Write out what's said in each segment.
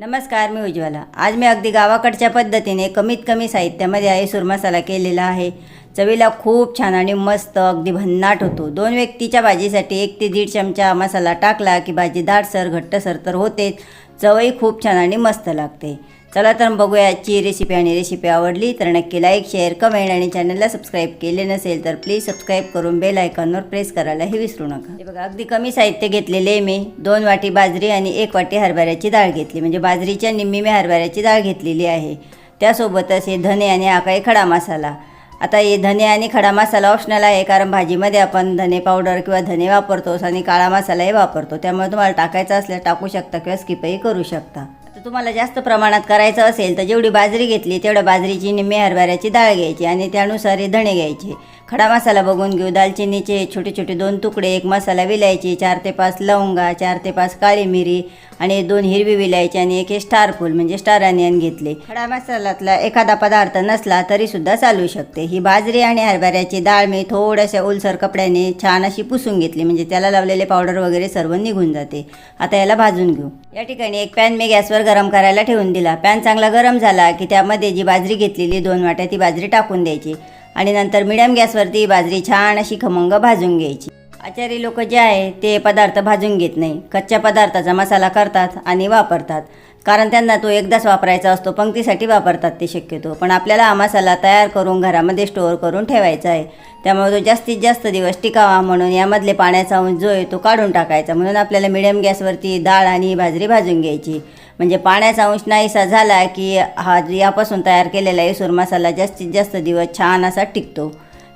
नमस्कार मी उज्ज्वला. आज मी अगदी गावाकडच्या पद्धतीने कमीत कमी साहित्यामध्ये आईसूर मसाला केलेला आहे. चवीला खूप छान आणि मस्त अगदी भन्नाट होतो. दोन व्यक्तीच्या भाजीसाठी एक ते दीड चमचा मसाला टाकला की भाजी दाटसर घट्टसर तर होतेच. चवही खूप छान आणि मस्त लागते. चला तर बघूया आजची रेसिपी आणि रेसिपी आवडली तर नक्की लाईक शेअर कमेंट आणि चॅनलला सबस्क्राईब केले नसेल तर प्लीज सबस्क्राईब करून बेल आयकॉनवर प्रेस करायलाही विसरू नका. बघा अगदी कमी साहित्य घेतलेले आहे मी. दोन वाटी बाजरी आणि एक वाटी हरभऱ्याची डाळ घेतली. म्हणजे बाजरीच्या निम्मी मी हरभऱ्याची डाळ घेतलेली आहे. त्यासोबतच हे धने आणि हा खडा मसाला. आता हे धने आणि खडा मसाला ऑप्शनल आहे कारण भाजीमध्ये आपण धने पावडर किंवा धने वापरतोस आणि काळा मसालाही वापरतो. त्यामुळे तुम्हाला टाकायचा असल्यास टाकू शकता किंवा स्किपही करू शकता. तुम्हाला जास्त प्रमाणात करायचं असेल तर जेवढी बाजरी घेतली तेवढ्या बाजरीची निम्मे हरभऱ्याची डाळ घ्यायची आणि त्यानुसार हे धणे घ्यायचे. खडा मसाला बघून घेऊ. दालचिनीचे छोटे छोटे दोन तुकडे एक मसाला विलायची चार ते पाच लवंगा चार ते पाच काळी मिरी आणि दोन हिरवी विलायची आणि एक हे स्टार फूल म्हणजे स्टार अनियन घेतले. खडा मसाल्यातला एखादा पदार्थ नसला तरी सुद्धा चालू शकते. ही बाजरी आणि हरभऱ्याची डाळ मी थोड्याशा ओलसर कपड्याने छान अशी पुसून घेतली. म्हणजे त्याला लावलेले पावडर वगैरे सर्व निघून जाते. आता याला भाजून घेऊ. या ठिकाणी एक पॅन मी गॅसवर गरम करायला ठेवून दिला. पॅन चांगला गरम झाला की त्यामध्ये जी बाजरी घेतलेली दोन वाट्या ती बाजरी टाकून द्यायची. आणि नंतर मिडियम गॅसवरती बाजरी छान अशी खमंग भाजून घ्यायची. आचारी लोक जे आहे ते पदार्थ भाजून घेत नाही. कच्च्या पदार्थाचा मसाला करतात आणि वापरतात. कारण त्यांना तो एकदाच वापरायचा असतो पंक्तीसाठी वापरतात ते शक्यतो. पण आपल्याला हा मसाला तयार करून घरामध्ये स्टोअर करून ठेवायचा आहे. त्यामुळे तो जास्तीत जास्त दिवस टिकावा म्हणून यामधले पाण्याचा जो आहे तो काढून टाकायचा. म्हणून आपल्याला मिडियम गॅसवरती डाळ आणि बाजरी भाजून घ्यायची. म्हणजे पाण्याचा अंश नाहीसा झाला की हा यापासून तयार केलेला येसूर मसाला जास्तीत जास्त दिवस छान असा टिकतो.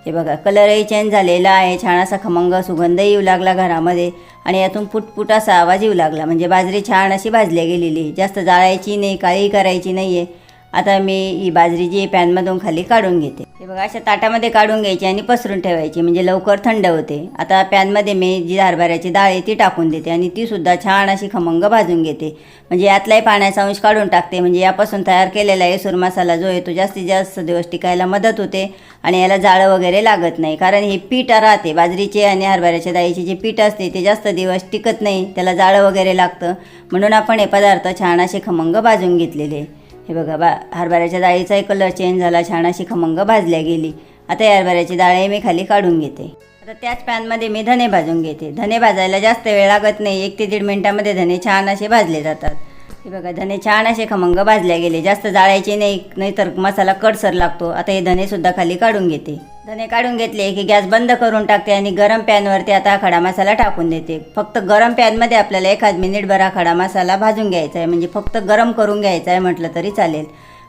हे बघा कलरही चेंज झालेला आहे छान असा खमंग सुगंधही येऊ लागला घरामध्ये आणि यातून फुटफुट असा आवाज येऊ लागला. म्हणजे बाजरी छान अशी भाजली गेलेली आहे. जास्त जाळायची नाही काळी करायची नाही आहे आता मी ही बाजरी जी पॅनमधून खाली काढून घेते. हे बघा अशा ताटामध्ये काढून घ्यायची आणि पसरून ठेवायची. म्हणजे लवकर थंड होते. आता पॅनमध्ये मी जी हरभऱ्याची डाळ आहे ती टाकून देते आणि ती सुद्धा छान अशी खमंग भाजून घेते. म्हणजे यातलाही पाण्याचा अंश काढून टाकते. म्हणजे यापासून तयार केलेला येसूर मसाला जो आहे तो जास्तीत जास्त दिवस टिकायला मदत होते आणि याला जाळं वगैरे लागत नाही. कारण हे पीठ राहते बाजरीचे आणि हरभऱ्याच्या डाळीचे जे पीठ असते ते जास्त दिवस टिकत नाही. त्याला जाळं वगैरे लागतं. म्हणून आपण हे पदार्थ छान असे खमंग भाजून घेतलेले. हे बघा बा हरभऱ्याच्या डाळीचाही कलर चेंज झाला छान अशी खमंग भाजल्या गेली. आता या हरभऱ्याची डाळही मी खाली काढून घेते. आता त्याच पॅनमध्ये मी धने भाजून घेते. धने भाजायला जास्त वेळ लागत नाही. एक ते दीड मिनटामध्ये धने छान असे भाजले जातात. हे बघा धने छान असे खमंग भाजल्या गेले. जास्त जाळायचे नाही नाहीतर मसाला कडसर लागतो. आता हे धनेसुद्धा खाली काढून घेते. धने काढून घेतले की गॅस बंद करून टाकते आणि गरम पॅनवरती आता खडा मसाला टाकून देते. फक्त गरम पॅनमध्ये आपल्याला एखाद मिनिटभर हा खडा मसाला भाजून घ्यायचा आहे. म्हणजे फक्त गरम करून घ्यायचा आहे म्हटलं तरी चालेल.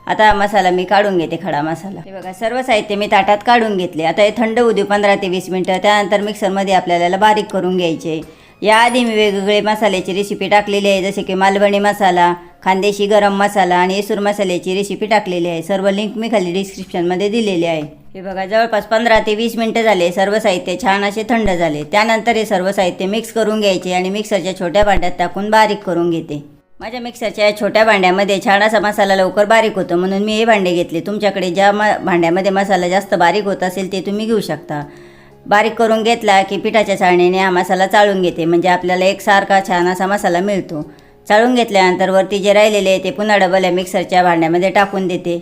आता मसाला मी काढून घेते खडा मसाला. हे बघा सर्व साहित्य मी ताटात काढून घेतले. आता हे थंड होऊ देऊ पंधरा ते वीस मिनटं त्यानंतर मिक्सरमध्ये आपल्याला बारीक करून घ्यायचे. याआधी मी वेगवेगळे मसाल्याची रेसिपी टाकलेली आहे जसे की मालवणी मसाला खानदेशी गरम मसाला आणि येसूर मसाल्याची रेसिपी टाकलेली आहे. सर्व लिंक मी खाली डिस्क्रिप्शनमध्ये दिलेली आहे. हे बघा जवळपास पंधरा ते वीस मिनटं झाले सर्व साहित्य छान असे थंड झाले. त्यानंतर हे सर्व साहित्य मिक्स करून घ्यायचे आणि मिक्सरच्या छोट्या भांड्यात टाकून बारीक करून घेते. माझ्या मिक्सरच्या या छोट्या भांड्यामध्ये छान असा मसाला लवकर बारीक होतो म्हणून मी हे भांडे घेतले. तुमच्याकडे ज्या म भांड्यामध्ये मसाला जास्त बारीक होत असेल ते तुम्ही घेऊ शकता. बारीक करून घेतला की पिठाच्या चाळणीने हा मसाला चाळून घेते म्हणजे आपल्याला एकसारखा छान असा मसाला मिळतो. चाळून घेतल्यानंतर वरती जे राहिलेले आहे ते पुन्हा डबल या मिक्सरच्या भांड्यामध्ये टाकून देते.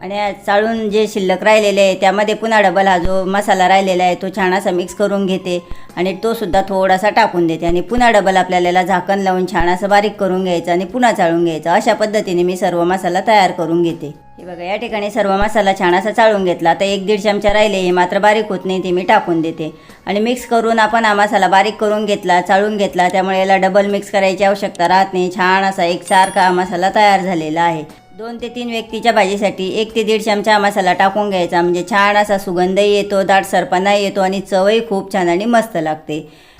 आणि चाळून जे शिल्लक राहिलेले आहे त्यामध्ये पुन्हा डबल हा जो मसाला राहिलेला आहे तो छान असा मिक्स करून घेते. आणि तो सुद्धा थोडासा टाकून देते. आणि पुन्हा डबल आपल्याला याला झाकण लावून छान असं बारीक करून घ्यायचं आणि पुन्हा चाळून घ्यायचं. अशा पद्धतीने मी सर्व मसाला तयार करून घेते. हे बघा या ठिकाणी सर्व मसाला छान असा चाळून घेतला. आता एक दीड चमचा राहिले हे मात्र बारीक होत नाही ते मी टाकून देते. आणि मिक्स करून आपण हा मसाला बारीक करून घेतला चाळून घेतला. त्यामुळे याला डबल मिक्स करायची आवश्यकता राहत नाही. छान असा एकसारखा हा मसाला तयार झालेला आहे. दोन ते तीन व्यक्तीच्या भाजीसाठी एक ते दीड चमचा मसाला टाकून घ्यायचा. म्हणजे छान असा सुगंधही येतो दाटसरपणाही येतो आणि चवही खूप छान आणि मस्त लागते.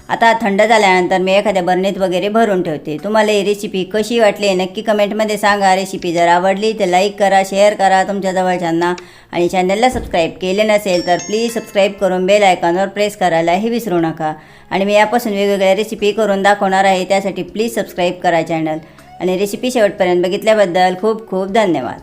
आता थंड झाल्यानंतर मी एखाद्या बरणीत वगैरे भरून ठेवते. तुम्हाला ही रेसिपी कशी वाटली नक्की कमेंटमध्ये सांगा. रेसिपी जर आवडली तर लाईक करा शेअर करा तुमच्या जवळच्यांना. आणि चॅनलला सबस्क्राईब केले नसेल तर प्लीज सबस्क्राईब करून बेल आयकॉनवर प्रेस करायलाही विसरू नका. आणि मी यापासून वेगवेगळ्या रेसिपी करून दाखवणार आहे. त्यासाठी प्लीज सबस्क्राईब करा चॅनल आणि रेसिपी शेवटपर्यंत बघितल्याबद्दल खूप खूप धन्यवाद.